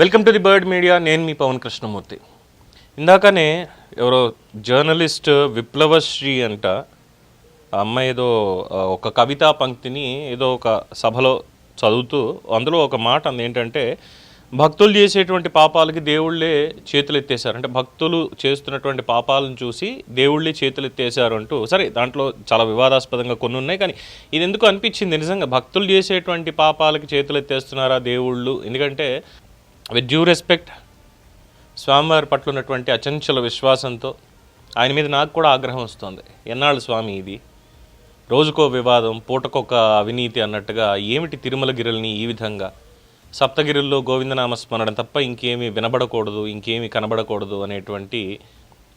Welcome to the bird media నేను మీ పవన్ కృష్ణమూర్తి. ఇందాకనే ఎవరో జర్నలిస్ట్ విప్లవశ్రీ అంట ఆ అమ్మాయి ఏదో ఒక కవితా పంక్తిని ఏదో ఒక సభలో చదువుతూ అందులో ఒక మాట అంది. ఏంటంటే భక్తులు చేసేటువంటి పాపాలకి దేవుళ్ళే చేతులు ఎత్తేసారు అంటే భక్తులు చేస్తున్నటువంటి పాపాలను చూసి దేవుళ్ళే చేతులు ఎత్తేసారు అంటూ సరే దాంట్లో చాలా వివాదాస్పదంగా కొన్ని ఉన్నాయి కానీ ఇది ఎందుకు అనిపించింది? నిజంగా భక్తులు చేసేటువంటి పాపాలకి చేతులు ఎత్తేస్తున్నారా దేవుళ్ళు? ఎందుకంటే విత్ డ్యూ రెస్పెక్ట్ స్వామివారి పట్ల ఉన్నటువంటి అచంచల విశ్వాసంతో ఆయన మీద నాకు కూడా ఆగ్రహం వస్తుంది. ఎన్నాళ్ళు స్వామి ఇది? రోజుకో వివాదం పూటకొక అవినీతి అన్నట్టుగా ఏమిటి తిరుమల గిరుల్ని ఈ విధంగా? సప్తగిరుల్లో గోవిందనామ స్మరణ తప్ప ఇంకేమీ వినబడకూడదు ఇంకేమీ కనబడకూడదు అనేటువంటి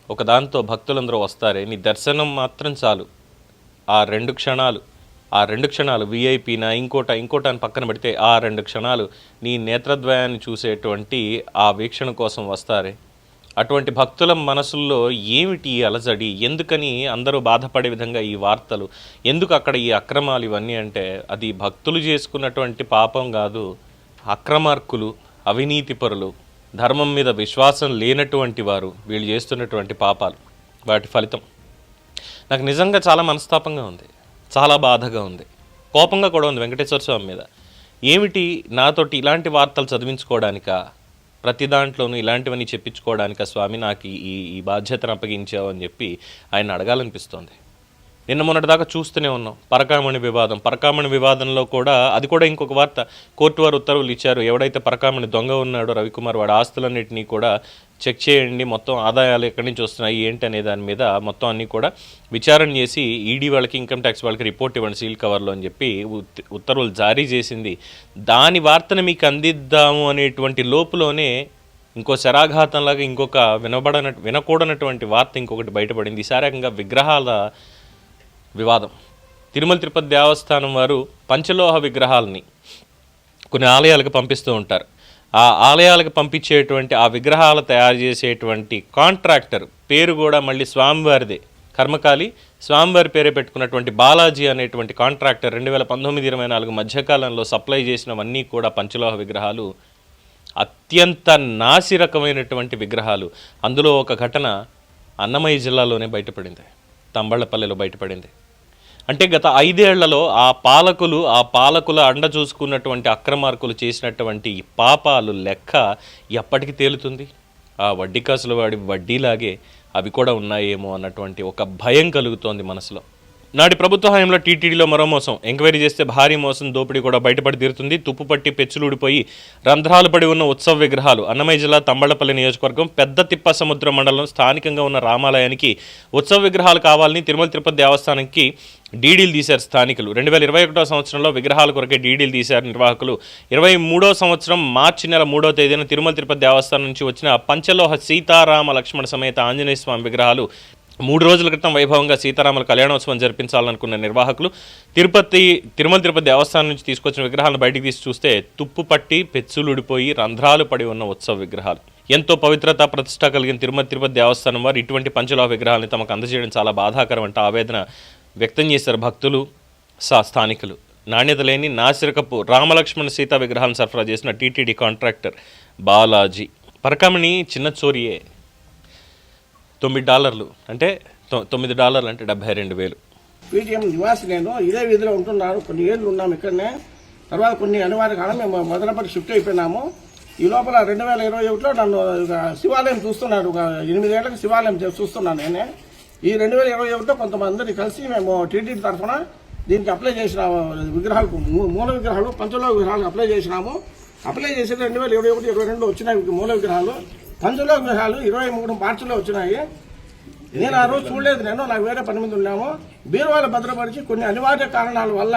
ఒక దాంతో భక్తులందరూ వస్తారే. నీ దర్శనం మాత్రం చాలు. ఆ రెండు క్షణాలు ఆ రెండు క్షణాలు విఐపీనా ఇంకోట ఇంకోట అని పక్కన పెడితే ఆ రెండు క్షణాలు నీ నేత్రద్వయాన్ని చూసేటువంటి ఆ వీక్షణ కోసం వస్తారే. అటువంటి భక్తుల మనసుల్లో ఏమిటి ఈ అలజడి? ఎందుకని అందరూ బాధపడే విధంగా ఈ వార్తలు? ఎందుకు అక్కడ ఈ అక్రమాలు ఇవన్నీ అంటే అది భక్తులు చేసుకున్నటువంటి పాపం కాదు అక్రమార్కులు అవినీతిపరులు ధర్మం మీద విశ్వాసం లేనటువంటి వారు వీళ్ళు చేస్తున్నటువంటి పాపాలు. వాటి ఫలితం. నాకు నిజంగా చాలా మనస్తాపంగా ఉంది. చాలా బాధగా ఉంది. కోపంగా కూడా ఉంది వెంకటేశ్వర స్వామి మీద. ఏమిటి నాతోటి ఇలాంటి వార్తలు చదివించుకోవడానికా? ప్రతి దాంట్లోనూ ఇలాంటివన్నీ చెప్పించుకోవడానికా స్వామి? నాకు ఈ- ఈ ఈ బాధ్యతను అప్పగించావు అని చెప్పి ఆయన అడగాలనిపిస్తోంది. నిన్న మొన్నటి దాకా చూస్తూనే ఉన్నాం. పరకామణి వివాదం. పరకామణి వివాదంలో కూడా అది కూడా ఇంకొక వార్త. కోర్టు వారు ఉత్తర్వులు ఇచ్చారు. ఎవడైతే పరకామణి దొంగ ఉన్నాడో రవికుమార్ వాడి ఆస్తులన్నింటినీ కూడా చెక్ చేయండి. మొత్తం ఆదాయాలు ఎక్కడి నుంచి వస్తున్నాయి ఏంటి అనే దాని మీద మొత్తం అన్నీ కూడా విచారణ చేసి ఈడీ వాళ్ళకి ఇన్కమ్ ట్యాక్స్ వాళ్ళకి రిపోర్ట్ ఇవ్వండి సీల్ కవర్లో అని చెప్పి ఉత్- ఉత్తర్వులు జారీ చేసింది. దాని వార్తను మీకు అందిద్దాము అనేటువంటి లోపులోనే ఇంకో శరాఘాతంలాగా ఇంకొక వినబడన వినకూడనటువంటి వార్త ఇంకొకటి బయటపడింది. ఈ విగ్రహాల వివాదం. తిరుమల తిరుపతి దేవస్థానం వారు పంచలోహ విగ్రహాలని కొన్ని ఆలయాలకు పంపిస్తూ ఉంటారు. ఆ ఆలయాలకు పంపించేటువంటి ఆ విగ్రహాలు తయారు చేసేటువంటి కాంట్రాక్టర్ పేరు కూడా మళ్ళీ స్వామివారిదే. కర్మకాలి స్వామివారి పేరే పెట్టుకున్నటువంటి బాలాజీ అనేటువంటి కాంట్రాక్టర్ రెండు వేల పంతొమ్మిది ఇరవై నాలుగు మధ్యకాలంలో సప్లై చేసినవన్నీ కూడా పంచలోహ విగ్రహాలు. అత్యంత నాసి రకమైనటువంటి విగ్రహాలు. అందులో ఒక ఘటన అన్నమయ్య జిల్లాలోనే బయటపడింది. తంబళ్ళపల్లెలో బయటపడింది. అంటే గత ఐదేళ్ళలో ఆ పాలకులు ఆ పాలకుల అండ చూసుకున్నటువంటి అక్రమార్కులు చేసినటువంటి పాపాలు లెక్క ఎప్పటికి తేలుతుంది? ఆ వడ్డీ కాసుల వాడి వడ్డీలాగే అవి కూడా ఉన్నాయేమో అన్నటువంటి ఒక భయం కలుగుతోంది మనసులో. నాటి ప్రభుత్వ హయాంలో టీటీడీలో మరో మోసం. ఎంక్వైరీ చేస్తే భారీ మోసం దోపిడీ కూడా బయటపడి తీరుతుంది. తుప్పుపట్టి పెచ్చులుడిపోయి రంధ్రాలు పడి ఉన్న ఉత్సవ విగ్రహాలు. అన్నమయ్య జిల్లా తంబళ్ళపల్లి నియోజకవర్గం పెద్ద తిప్ప సముద్ర మండలం స్థానికంగా ఉన్న రామాలయానికి ఉత్సవ విగ్రహాలు కావాలని తిరుమల తిరుపతి దేవస్థానానికి డీడీలు తీశారు స్థానికులు. రెండు వేల ఇరవై ఒకటో సంవత్సరంలో విగ్రహాల కొరకే డీడీలు తీశారు నిర్వాహకులు. ఇరవై మూడో సంవత్సరం మార్చి నెల మూడో తేదీన తిరుమల తిరుపతి దేవస్థానం నుంచి వచ్చిన పంచలోహ సీతారామ లక్ష్మణ సమేత ఆంజనేయ స్వామి విగ్రహాలు మూడు రోజుల క్రితం వైభవంగా సీతారాముల కళ్యాణోత్సవం జరిపించాలనుకున్న నిర్వాహకులు తిరుపతి తిరుమల తిరుపతి దేవస్థానం నుంచి తీసుకొచ్చిన విగ్రహాలను బయటికి తీసి చూస్తే తుప్పు పట్టి పెచ్చులుడిపోయి రంధ్రాలు పడి ఉన్న ఉత్సవ విగ్రహాలు. ఎంతో పవిత్రత ప్రతిష్ట కలిగిన తిరుమల తిరుపతి దేవస్థానం వారు ఇటువంటి పంచలోహ విగ్రహాలను తమకు అందజేయడం చాలా బాధాకరం అంటే ఆవేదన వ్యక్తం చేశారు భక్తులు సా స్థానికులు. నాణ్యత లేని నాసిరకపు రామలక్ష్మణ సీతా విగ్రహాలను సరఫరా చేసిన టీటీడీ కాంట్రాక్టర్ బాలాజీ. పరకామణి చిన్న చోరియే తొమ్మిది డాలర్లు. అంటే తొమ్మిది డాలర్లు అంటే డెబ్బై రెండు వేలు. పీటీఎం నివాసి నేను ఇదే వీధిలో ఉంటున్నాను కొన్ని ఏళ్ళు ఉన్నాము ఇక్కడనే. తర్వాత కొన్ని అనివార్య కాలం మేము మొదలపల్లి షిఫ్ట్ అయిపోయినాము. ఈ లోపల రెండు వేల ఇరవై ఒకటిలో నన్ను ఒక శివాలయం చూస్తున్నాడు. ఒక ఎనిమిదేళ్ళకు శివాలయం చూస్తున్నాను నేనే. ఈ రెండు వేల ఇరవై ఒకటిలో కొంతమందిని కలిసి మేము టీటీడీ తరఫున దీనికి అప్లై చేసిన విగ్రహాలకు మూ- మూల విగ్రహాలు పంచలో విగ్రహాలు అప్లై చేసినాము. అప్లై చేసి రెండు వేల ఇరవై ఒకటి ఇరవై రెండు వచ్చినాయి మూల విగ్రహాలు. పంచలోహ విగ్రహాలు ఇరవై మూడు మార్చిలో వచ్చినాయి. నేను ఆ రోజు చూడలేదు నేను నాకు వేరే పని మీద ఉన్నాము. బీరువాల భద్రపరిచి కొన్ని అనివార్య కారణాల వల్ల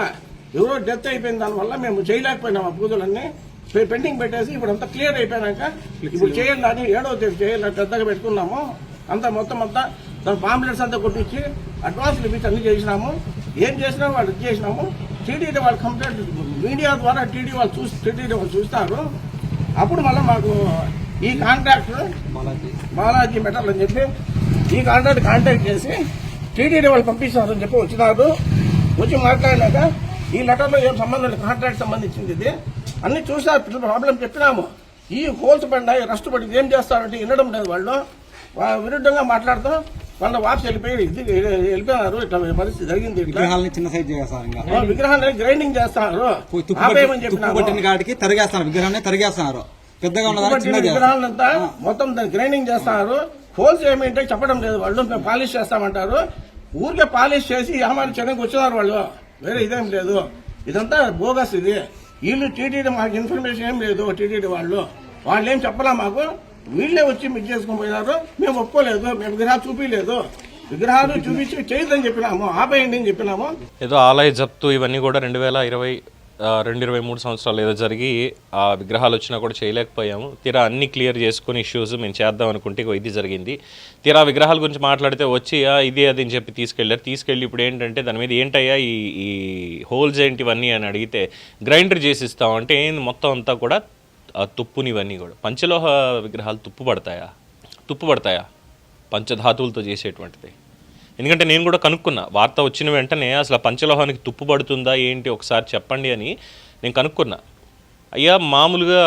ఎవరో డెత్ అయిపోయిన దానివల్ల మేము చేయలేకపోయినాము ఆ పూజలన్నీ. పెండింగ్ పెట్టేసి ఇప్పుడు అంతా క్లియర్ అయిపోయాక ఇప్పుడు చేయండి అని ఏడో తేదీ చేయాలి పెద్దగా పెట్టుకున్నాము. అంతా మొత్తం అంతా దాని పాంప్లెట్స్ అంతా కొట్టించి అడ్వాన్స్లు ఇప్పించి అన్ని చేసినాము. ఏం చేసినా వాళ్ళు చేసినాము. టీడీ వాళ్ళు కంప్లైంట్ మీడియా ద్వారా టీడీ వాళ్ళు చూసి టీడీ వాళ్ళు చూస్తారు. అప్పుడు మళ్ళీ మాకు ఈ కాంట్రాక్టర్ బాలాజీ. మెటల్ అని చెప్పి ఈ కాంట్రాక్ట్ కాంటాక్ట్ చేసి టీటీడీ వాళ్ళు పంపిస్తారని చెప్పి వచ్చినారు. వచ్చి మాట్లాడినాక ఈ లెటర్లో ఏం సంబంధం లేదు కాంట్రాక్ట్ సంబంధించింది ఇది. అన్ని చూసా ప్రాబ్లం చెప్పినాము. ఈ హోల్స్ పడినాయి రస్ట్ పడింది ఏం చేస్తారంటే వినడం లేదు వాళ్ళు. విరుద్ధంగా మాట్లాడుతూ వాళ్ళ వాపస్ వెళ్ళిపోయి ఇది వెళ్ళిపోయినారు. ఇట్లా పరిస్థితి జరిగింది విగ్రహాలని చిన్న సైజ్ చేస్తారు. విగ్రహాన్ని గ్రైండింగ్ ఆపేయమని తరిగేస్తున్నారు విగ్రహాన్ని తరిగేస్తున్నారు పెద్దగా. విగ్రహాలంతా మొత్తం దాన్ని గ్రైండింగ్ చేస్తున్నారు. హోల్స్ ఏమిటంటే చెప్పడం లేదు. వాళ్ళు మేము పాలిష్ చేస్తామంటారు. ఊరికే పాలిష్ చేసి యామారి చెన్నైకి వచ్చినారు వాళ్ళు. వేరే ఇదేం లేదు. ఇదంతా బోగస్ ఇది. వీళ్ళు టీటీడీ మాకు ఇన్ఫర్మేషన్ ఏం లేదు టీటీడీ వాళ్ళు. వాళ్ళు ఏం చెప్పలా మాకు? వీళ్ళే వచ్చి మిస్ చేసుకుని పోయినారు. మేము ఒప్పుకోలేదు. మేము విగ్రహాలు చూపించలేదు విగ్రహాలు చూపించి చేయొద్దని చెప్పినాము. ఆపేయండి అని చెప్పినాము. ఏదో ఆలయ జప్తు ఇవన్నీ కూడా రెండు వేల ఇరవై రెండు ఇరవై మూడు సంవత్సరాలు ఏదో జరిగి ఆ విగ్రహాలు వచ్చినా కూడా చేయలేకపోయాము. తీరా అన్ని క్లియర్ చేసుకుని ఇష్యూస్ మేము చేద్దాం అనుకుంటే ఇది జరిగింది. తీరా విగ్రహాల గురించి మాట్లాడితే వచ్చి ఇది అది అని చెప్పి తీసుకెళ్ళారు. తీసుకెళ్ళి ఇప్పుడు ఏంటంటే దాని మీద ఏంటయ్యా ఈ ఈ హోల్స్ ఏంటి ఇవన్నీ అని అడిగితే గ్రైండర్ చేసి ఇస్తాం అంటే ఏంది మొత్తం అంతా కూడా తుప్పునివన్నీ తుప్పుని ఇవన్నీ కూడా. పంచలోహ విగ్రహాలు తుప్పు పడతాయా తుప్పు పడతాయా పంచధాతువులతో చేసేటువంటిది. ఎందుకంటే నేను కూడా కనుక్కున్నా. వార్త వచ్చిన వెంటనే అసలు ఆ పంచలోహానికి తుప్పు పడుతుందా ఏంటి ఒకసారి చెప్పండి అని నేను కనుక్కున్నా. అయ్యా మామూలుగా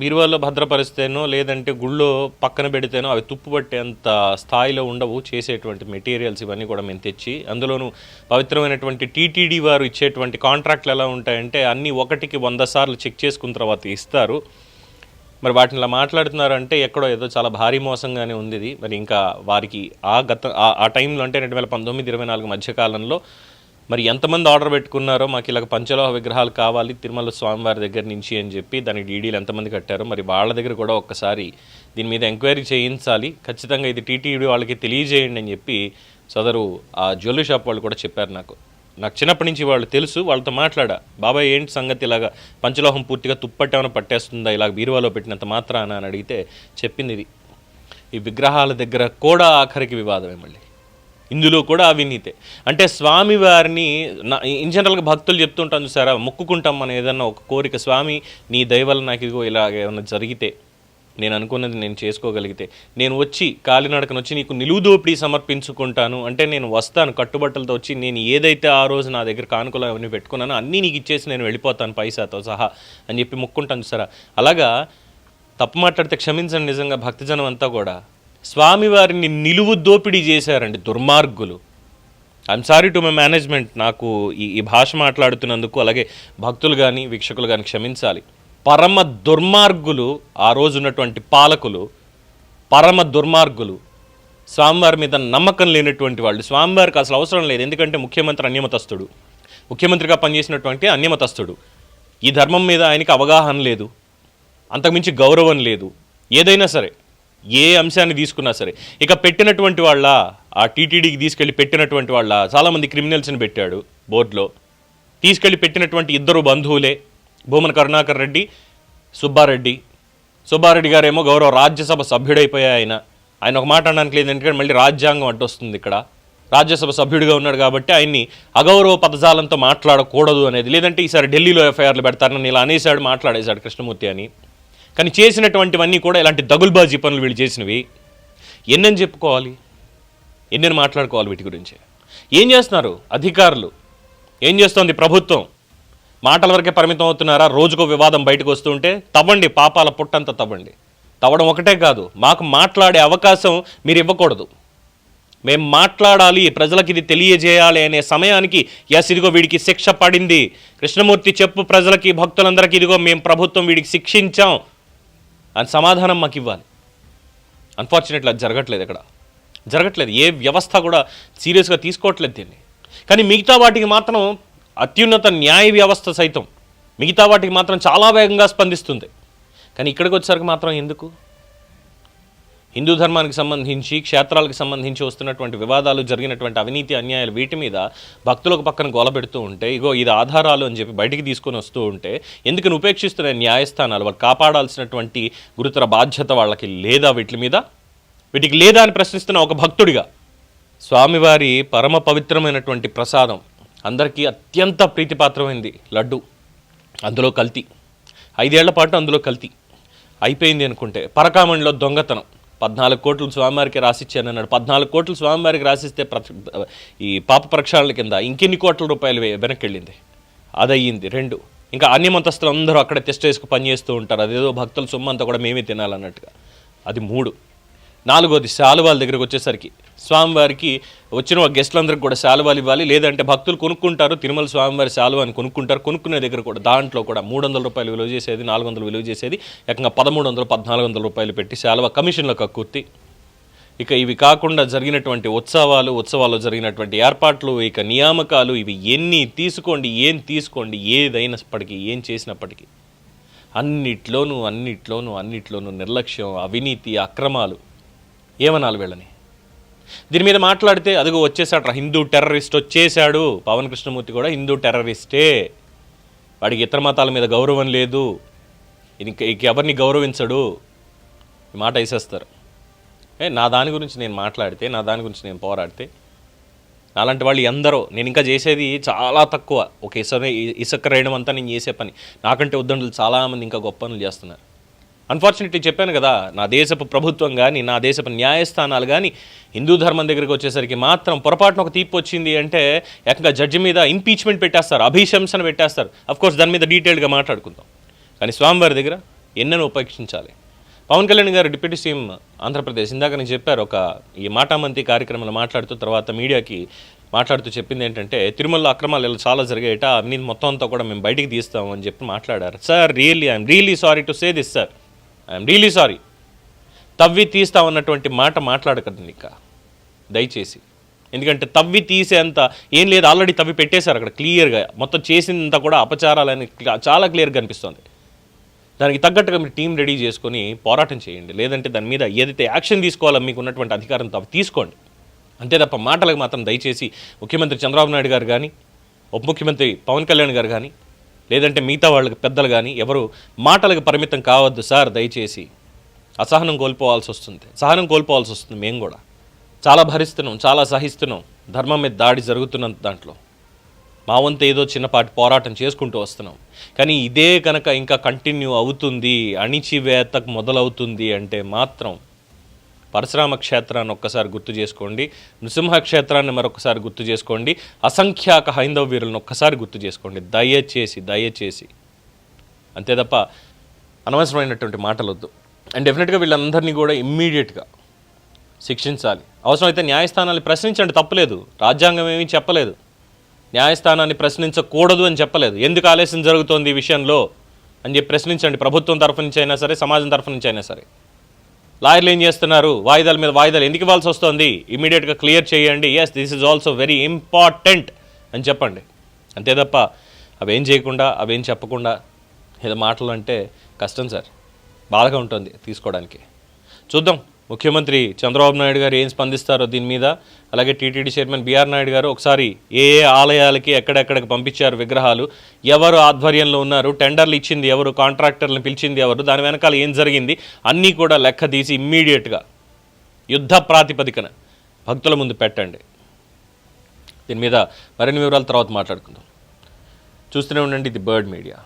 బీరువాలో భద్రపరిస్తేనో లేదంటే గుళ్ళో పక్కన పెడితేనో అవి తుప్పు పట్టేంత స్థాయిలో ఉండవు. చేసేటువంటి మెటీరియల్స్ ఇవన్నీ కూడా మేము తెచ్చి అందులోనూ పవిత్రమైనటువంటి టీటీడీ వారు ఇచ్చేటువంటి కాంట్రాక్ట్లు ఎలా ఉంటాయంటే అన్నీ ఒకటికి వంద సార్లు చెక్ చేసుకున్న తర్వాత ఇస్తారు. మరి వాటిని ఇలా మాట్లాడుతున్నారంటే ఎక్కడో ఏదో చాలా భారీ మోసంగానే ఉంది ఇది. మరి ఇంకా వారికి ఆ గత ఆ- ఆ టైంలో అంటే రెండు వేల పంతొమ్మిది ఇరవై నాలుగు మధ్యకాలంలో మరి ఎంతమంది ఆర్డర్ పెట్టుకున్నారో మాకు ఇలాగ పంచలోహ విగ్రహాలు కావాలి తిరుమల స్వామివారి దగ్గర నుంచి అని చెప్పి దానికి డీడీలు ఎంతమంది కట్టారో మరి వాళ్ళ దగ్గర కూడా ఒక్కసారి దీని మీద ఎంక్వైరీ చేయించాలి. ఖచ్చితంగా ఇది టీటీడీ వాళ్ళకి తెలియజేయండి అని చెప్పి సదరు ఆ జ్యువెలరీ షాప్ వాళ్ళు కూడా చెప్పారు నాకు. నాకు చిన్నప్పటి నుంచి వాళ్ళు తెలుసు వాళ్ళతో మాట్లాడా బాబాయ్ ఏంటి సంగతి ఇలాగా? పంచలోహం పూర్తిగా తుప్పట్టేమైనా పట్టేస్తుందా? ఇలాగ బీరువాలో పెట్టినంత మాత్రాన? అని అడిగితే చెప్పింది ఇది. ఈ విగ్రహాల దగ్గర కూడా ఆఖరికి వివాదమే మళ్ళీ? ఇందులో కూడా అవినీతే. అంటే స్వామివారిని నా ఇన్ జనరల్గా భక్తులు చెప్తుంటాను చూసారా మొక్కుకుంటాం మనం ఏదన్నా ఒక కోరిక స్వామి నీ దయవల్ల నాకు ఇదిగో ఇలా ఏమైనా జరిగితే నేను అనుకున్నది నేను చేసుకోగలిగితే. నేను వచ్చి కాలినడకన వచ్చి నీకు నిలువు దోపిడీ సమర్పించుకుంటాను. అంటే నేను వస్తాను కట్టుబట్టలతో వచ్చి నేను ఏదైతే ఆ రోజు నా దగ్గర కానుకలు అవన్నీ పెట్టుకున్నానో అన్నీ నీకు ఇచ్చేసి నేను వెళ్ళిపోతాను పైసాతో సహా అని చెప్పి మొక్కుంటాను సరే. అలాగా తప్పు మాట్లాడితే క్షమించండి నిజంగా భక్తజనం అంతా కూడా. స్వామివారిని నిలువు దోపిడీ చేశారండి దుర్మార్గులు. I'm sorry to my management నాకు ఈ ఈ భాష మాట్లాడుతున్నందుకు అలాగే భక్తులు కానీ వీక్షకులు కానీ క్షమించాలి. పరమ దుర్మార్గులు ఆ రోజు ఉన్నటువంటి పాలకులు పరమ దుర్మార్గులు స్వామివారి మీద నమ్మకం లేనటువంటి వాళ్ళు స్వామివారికి అసలు అవసరం లేదు. ఎందుకంటే ముఖ్యమంత్రి అన్యమతస్తుడు. ముఖ్యమంత్రిగా పనిచేసినటువంటి అన్యమతస్తుడు. ఈ ధర్మం మీద ఆయనకి అవగాహన లేదు. అంతకుమించి గౌరవం లేదు. ఏదైనా సరే ఏ అంశాన్ని తీసుకున్నా సరే ఇక పెట్టినటువంటి వాళ్ళ ఆ టీటీడీకి తీసుకెళ్ళి పెట్టినటువంటి వాళ్ళ చాలామంది క్రిమినల్స్ని పెట్టాడు బోర్డులో. తీసుకెళ్ళి పెట్టినటువంటి ఇద్దరు బంధువులే. భూమన కరుణాకర్ రెడ్డి సుబ్బారెడ్డి. సుబ్బారెడ్డి గారేమో గౌరవ రాజ్యసభ సభ్యుడైపోయా ఆయన. ఆయన ఒక మాట అనడానికి లేదు ఎందుకంటే మళ్ళీ రాజ్యాంగం అడ్డొస్తుంది ఇక్కడ. రాజ్యసభ సభ్యుడిగా ఉన్నాడు కాబట్టి ఆయన్ని అగౌరవ పదజాలంతో మాట్లాడకూడదు అనేది. లేదంటే ఈసారి ఢిల్లీలో ఎఫ్ఐఆర్లు పెడతారని ఇలా అనేసాడు మాట్లాడేశాడు కృష్ణమూర్తి అని. కానీ చేసినటువంటివన్నీ కూడా ఇలాంటి దగుల్బాజీ పనులు వీళ్ళు చేసినవి. ఎన్నని చెప్పుకోవాలి? ఎన్నెన్ని మాట్లాడుకోవాలి వీటి గురించి? ఏం చేస్తున్నారు? అధికారులు. ఏం చేస్తోంది ప్రభుత్వం? మాటల వరకే పరిమితం అవుతున్నారా? రోజుకో వివాదం బయటకు వస్తుంటే తవ్వండి పాపాల పుట్టంతా తవ్వండి. తవ్వడం ఒకటే కాదు మాకు మాట్లాడే అవకాశం మీరు ఇవ్వకూడదు. మేము మాట్లాడాలి ప్రజలకు ఇది తెలియజేయాలి అనే సమయానికి ఎస్ ఇదిగో వీడికి శిక్ష పడింది. కృష్ణమూర్తి చెప్పు ప్రజలకి భక్తులందరికీ ఇదిగో మేము ప్రభుత్వం వీడికి శిక్షించాం. అని సమాధానం మాకు ఇవ్వాలి. అన్ఫార్చునేట్లీ అది జరగట్లేదు ఇక్కడ. జరగట్లేదు. ఏ వ్యవస్థ కూడా సీరియస్గా తీసుకోవట్లేదు దీన్ని. కానీ మిగతా వాటికి మాత్రం అత్యున్నత న్యాయ వ్యవస్థ సైతం మిగతా వాటికి మాత్రం చాలా వేగంగా స్పందిస్తుంది. కానీ ఇక్కడికి వచ్చేసరికి మాత్రం ఎందుకు? హిందూ ధర్మానికి సంబంధించి క్షేత్రాలకు సంబంధించి వస్తున్నటువంటి వివాదాలు జరిగినటువంటి అవినీతి అన్యాయాలు వీటి మీద భక్తులకు పక్కన గోలబెడుతూ ఉంటే ఇగో ఇది ఆధారాలు అని చెప్పి బయటికి తీసుకొని వస్తూ ఉంటే ఎందుకని ఉపేక్షిస్తున్న న్యాయస్థానాలు? వాళ్ళు కాపాడాల్సినటువంటి గురుతర బాధ్యత వాళ్ళకి లేదా వీటి మీద? వీటికి లేదా అని ప్రశ్నిస్తున్న ఒక భక్తుడిగా స్వామివారి పరమ పవిత్రమైనటువంటి ప్రసాదం అందరికీ అత్యంత ప్రీతిపాత్రమైంది లడ్డు. అందులో కల్తీ. ఐదేళ్ళ పాటు అందులో కల్తీ. అయిపోయింది అనుకుంటే పరకామణిలో దొంగతనం. పద్నాలుగు కోట్లు స్వామివారికి రాసిచ్చాను అన్నాడు. పద్నాలుగు కోట్లు స్వామివారికి రాసిస్తే ప్ర- ఈ పాప ప్రక్షాళన కింద ఇంకెన్ని కోట్ల రూపాయలు వెనక్కి వెళ్ళింది అదయ్యింది. రెండు. ఇంకా అన్యమంతస్తులు అందరూ అక్కడ టెస్ట్ వేసుకు పనిచేస్తూ ఉంటారు. అదేదో భక్తుల సొమ్ము అంతా కూడా మేమే తినాలన్నట్టుగా. అది మూడు. నాలుగోది శాలువాల దగ్గరకు వచ్చేసరికి స్వామివారికి వచ్చిన గెస్టులందరికీ కూడా శాలువాలు ఇవ్వాలి. లేదంటే భక్తులు కొనుక్కుంటారు తిరుమల స్వామివారి శాలువాని కొనుక్కుంటారు కొనుక్కునే దగ్గర కూడా దాంట్లో కూడా మూడు వందల రూపాయలు విలువ చేసేది నాలుగు వందలు విలువ చేసేది ఏకంగా పదమూడు వందలు పద్నాలుగు వందల రూపాయలు పెట్టి శాలువ కమిషన్లో కక్కుర్తి. ఇక ఇవి కాకుండా జరిగినటువంటి ఉత్సవాలు ఉత్సవాల్లో జరిగినటువంటి ఏర్పాట్లు ఇక నియామకాలు ఇవి ఎన్ని తీసుకోండి ఏం తీసుకోండి ఏదైనప్పటికీ ఏం చేసినప్పటికీ అన్నిట్లోనూ అన్నిట్లోనూ అన్నిట్లోనూ నిర్లక్ష్యం అవినీతి అక్రమాలు ఏమనాలి వీళ్ళని? దీని మీద మాట్లాడితే అదిగో వచ్చేసాడు హిందూ టెర్రరిస్ట్ వచ్చేసాడు. పవన్ కృష్ణమూర్తి కూడా హిందూ టెర్రరిస్టే. వాడికి ఇతర మతాల మీద గౌరవం లేదు. ఇంక ఎవరిని గౌరవించడు? ఈ మాట వేసేస్తారు. ఏ నా దాని గురించి నేను మాట్లాడితే నా దాని గురించి నేను పోరాడితే అలాంటి వాళ్ళు ఎందరో నేను ఇంకా చేసేది చాలా తక్కువ. ఒక ఇసుక ఇసుక రేయడం అంతా నేను చేసే పని. నాకంటే ఉద్దండులు చాలామంది ఇంకా గొప్ప పనులు చేస్తున్నారు. అన్ఫార్చునేట్లీ చెప్పాను కదా నా దేశపు ప్రభుత్వం కానీ నా దేశపు న్యాయస్థానాలు కానీ హిందూ ధర్మం దగ్గరికి వచ్చేసరికి మాత్రం పొరపాటున ఒక తీర్పు వచ్చింది అంటే ఏకంగా జడ్జి మీద ఇంపీచ్మెంట్ పెట్టేస్తారు అభిశంసన పెట్టేస్తారు. కోర్స్ దాని మీద డీటెయిల్డ్గా మాట్లాడుకుందాం. కానీ స్వామివారి దగ్గర ఎన్నెన్నో ఉపేక్షించాలి. పవన్ కళ్యాణ్ గారు డిప్యూటీ సీఎం ఆంధ్రప్రదేశ్ ఇందాక నేను చెప్పారు ఒక ఈ మాటామంతి కార్యక్రమంలో మాట్లాడుతూ తర్వాత మీడియాకి మాట్లాడుతూ చెప్పింది ఏంటంటే తిరుమలలో అక్రమాలు ఇలా చాలా జరిగాయట అవినీతి మొత్తం అంతా కూడా మేము బయటికి తీస్తామని చెప్పి మాట్లాడారు. Sir really I'm really sorry to say this sir I'm really sorry తవ్వి తీస్తా ఉన్నటువంటి మాట మాట్లాడకండి ఇక. దయచేసి. ఎందుకంటే తవ్వి తీసేంత ఏం లేదు ఆల్రెడీ తవ్వి పెట్టేశారు అక్కడ క్లియర్గా మొత్తం చేసిందంతా కూడా అపచారాలని చాలా క్లియర్గా అనిపిస్తుంది దానికి తగ్గట్టుగా మీరు టీం రెడీ చేసుకొని పోరాటం చేయండి. లేదంటే దాని మీద ఏదైతే యాక్షన్ తీసుకోవాలో మీకు ఉన్నటువంటి అధికారం అవి తీసుకోండి. అంతే తప్ప మాటలకు మాత్రం దయచేసి ముఖ్యమంత్రి చంద్రబాబు నాయుడు గారు కానీ ఉప ముఖ్యమంత్రి పవన్ కళ్యాణ్ గారు కానీ లేదంటే మిగతా వాళ్ళకి పెద్దలు కానీ ఎవరు మాటలకు పరిమితం కావద్దు సార్ దయచేసి. అసహనం కోల్పోవాల్సి వస్తుంది. సహనం కోల్పోవాల్సి వస్తుంది మేము కూడా. చాలా భరిస్తున్నాం చాలా సహిస్తున్నాం. ధర్మం మీద దాడి జరుగుతున్న దాంట్లో. మా వంతు ఏదో చిన్నపాటి పోరాటం చేసుకుంటూ వస్తున్నాం. కానీ ఇదే కనుక ఇంకా కంటిన్యూ అవుతుంది అణిచివేతకు మొదలవుతుంది అంటే మాత్రం పరశురామ క్షేత్రాన్ని ఒక్కసారి గుర్తు చేసుకోండి నృసింహ క్షేత్రాన్ని మరొకసారి గుర్తు చేసుకోండి అసంఖ్యాక హైందవ వీరులను ఒక్కసారి గుర్తు చేసుకోండి. దయచేసి దయచేసి. అంతే తప్ప అనవసరమైనటువంటి మాటలొద్దు. అండ్ డెఫినెట్గా వీళ్ళందరినీ కూడా ఇమ్మీడియట్గా శిక్షించాలి. అవసరమైతే న్యాయస్థానాన్ని ప్రశ్నించండి తప్పలేదు. రాజ్యాంగం ఏమీ చెప్పలేదు. న్యాయస్థానాన్ని ప్రశ్నించకూడదు అని చెప్పలేదు. ఎందుకు ఆలస్యం జరుగుతోంది ఈ విషయంలో అని చెప్పి ప్రశ్నించండి. ప్రభుత్వం తరఫు నుంచి అయినా సరే సమాజం తరఫు నుంచి అయినా సరే. లాయర్లు ఏం చేస్తున్నారు? వాయిదాల మీద వాయిదాలు ఎందుకు ఇవ్వాల్సి వస్తుంది? ఇమీడియట్గా క్లియర్ చేయండి. Yes this is also very important అని చెప్పండి. అంతే తప్ప అవేం చేయకుండా అవేం చెప్పకుండా ఏదో మాటలు అంటే కష్టం సార్. బాధగా ఉంటుంది తీసుకోవడానికి. చూద్దాం. ముఖ్యమంత్రి చంద్రబాబు నాయుడు గారు ఏం స్పందిస్తారో దీని మీద అలాగే టీటీడీ చైర్మన్ బీఆర్ నాయుడు గారు ఒకసారి ఏ ఏ ఆలయాలకి ఎక్కడెక్కడికి పంపించారు విగ్రహాలు ఎవరు ఆధ్వర్యంలో ఉన్నారు టెండర్లు ఇచ్చింది ఎవరు కాంట్రాక్టర్లను పిలిచింది ఎవరు దాని వెనకాల ఏం జరిగింది అన్నీ కూడా లెక్క తీసి ఇమ్మీడియట్గా యుద్ధ ప్రాతిపదికన భక్తుల ముందు పెట్టండి. దీని మీద మరిన్ని వివరాల తర్వాత మాట్లాడుకుందాం. చూస్తూనే ఉండండి ది బర్డ్ మీడియా.